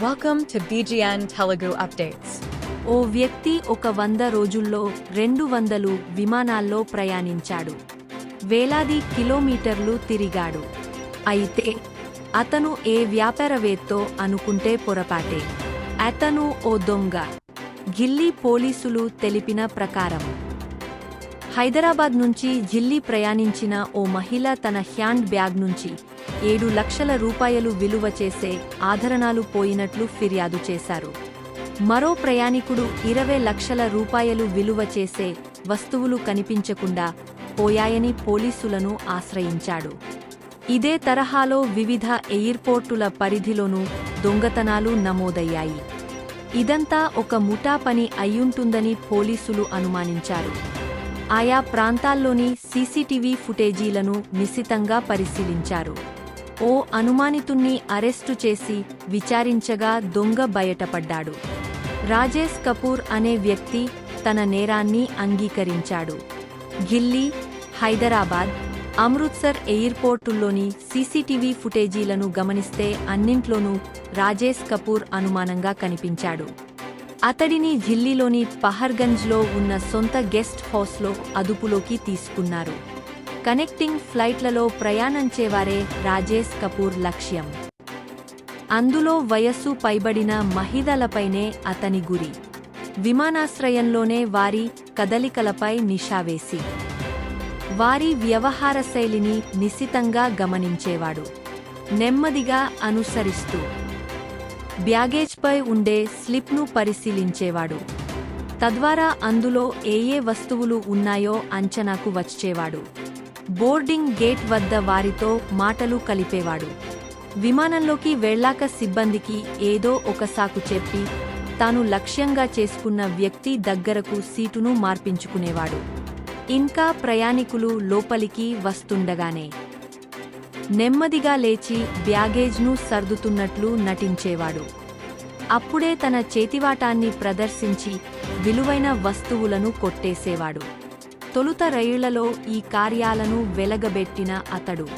Welcome to BGN Telugu Updates. ఓ వ్యక్తి ఒక వంద రోజుల్లో రెండు వందలు విమానాల్లో ప్రయాణించాడు. వేలాది కిలోమీటర్లు తిరిగాడు. అయితే అతను ఏ వ్యాపారవేత్తో అనుకుంటే పొరపాటే. అతను ఓ దొంగ. గిల్లీ పోలీసులు తెలిపిన ప్రకారం హైదరాబాద్ నుంచి ఢిల్లీ ప్రయాణించిన ఓ మహిళ తన హ్యాండ్ బ్యాగ్ నుంచి ఏడు లక్షల రూపాయలు విలువ చేసే ఆధరణాలు పోయినట్లు ఫిర్యాదు చేశారు. మరో ప్రయాణికుడు ఇరవై లక్షల రూపాయలు విలువ చేసే వస్తువులు కనిపించకుండా పోయాయని పోలీసులను ఆశ్రయించాడు. ఇదే తరహాలో వివిధ ఎయిర్పోర్టుల పరిధిలోనూ దొంగతనాలు నమోదయ్యాయి. ఇదంతా ఒక ముఠా పని అయ్యుంటుందని పోలీసులు అనుమానించారు. ఆయా ప్రాంతాల్లోని సీసీటీవీ ఫుటేజీలను నిశితంగా పరిశీలించారు. ఓ అనుమానితుణ్ణి అరెస్టు చేసి విచారించగా దొంగ బయటపడ్డాడు. రాజేష్ కపూర్ అనే వ్యక్తి తన నేరాన్ని అంగీకరించాడు. ఢిల్లీ హైదరాబాద్ అమృత్సర్ ఎయిర్పోర్టుల్లోని సీసీటీవీ ఫుటేజీలను గమనిస్తే అన్నింట్లోనూ రాజేష్ కపూర్ అనుమానంగా కనిపించాడు. అతడిని ఢిల్లీలోని పహర్గంజ్లో ఉన్న సొంత గెస్ట్ హౌస్లో అదుపులోకి తీసుకున్నారు. కనెక్టింగ్ ఫ్లైట్లలో ప్రయాణించేవారే రాజేష్ కపూర్ లక్ష్యం. అందులో వయస్సు పైబడిన మహిళలపైనే అతని గురి. విమానాశ్రయంలోనే వారి కదలికలపై నిషావేసి వారి వ్యవహార శైలిని నిశితంగా గమనించేవాడు. నెమ్మదిగా అనుసరిస్తూ. బ్యాగేజ్పై ఉండే స్లిప్ను పరిశీలించేవాడు. తద్వారా అందులో ఏ ఏ వస్తువులు ఉన్నాయో అంచనాకు వచ్చేవాడు. బోర్డింగ్ గేట్ వద్ద వారితో మాటలు కలిపేవాడు. విమానంలోకి వెళ్ళాక సిబ్బందికి ఏదో ఒక సాకు చెప్పి తాను లక్ష్యంగా చేసుకున్న వ్యక్తి దగ్గరకు సీటును మార్పించుకునేవాడు. ఇంకా ప్రయాణికులు లోపలికి వస్తుండగానే నెమ్మదిగా లేచి బ్యాగేజ్ను సర్దుతున్నట్లు నటించేవాడు. అప్పుడే తన చేతివాటాన్ని ప్రదర్శించి విలువైన వస్తువులను కొట్టేసేవాడు. తొలుత రైళ్ళలో ఈ కార్యాలను వెలగబెట్టిన అతడు.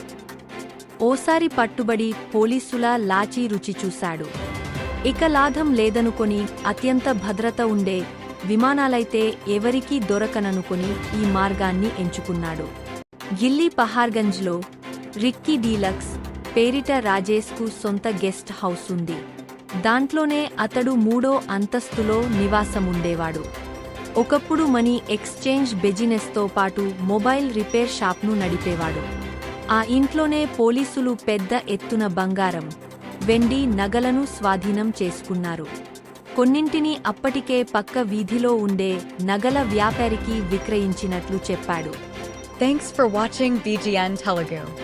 ఓసారి పట్టుబడి పోలీసుల లాచీ రుచి చూశాడు. ఇక లాభం లేదనుకొని అత్యంత భద్రత ఉండే విమానాలైతే ఎవరికీ దొరకననుకొని ఈ మార్గాన్ని ఎంచుకున్నాడు. గిల్లీ పహార్గంజ్లో రిక్కీ డీలక్స్ పేరిట రాజేష్కు సొంత గెస్ట్ హౌస్ ఉంది. దాంట్లోనే అతడు మూడో అంతస్తులో నివాసముండేవాడు. ఒకప్పుడు మనీ ఎక్స్చేంజ్ బిజినెస్తో పాటు మొబైల్ రిపేర్ షాప్ను నడిపేవాడు. ఆ ఇంట్లోనే పోలీసులు పెద్ద ఎత్తున బంగారం వెండి నగలను స్వాధీనం చేసుకున్నారు. కొన్నింటిని అప్పటికే పక్క వీధిలో ఉండే నగల వ్యాపారికి విక్రయించినట్లు చెప్పాడు. Thanks for watching BGN Telugu.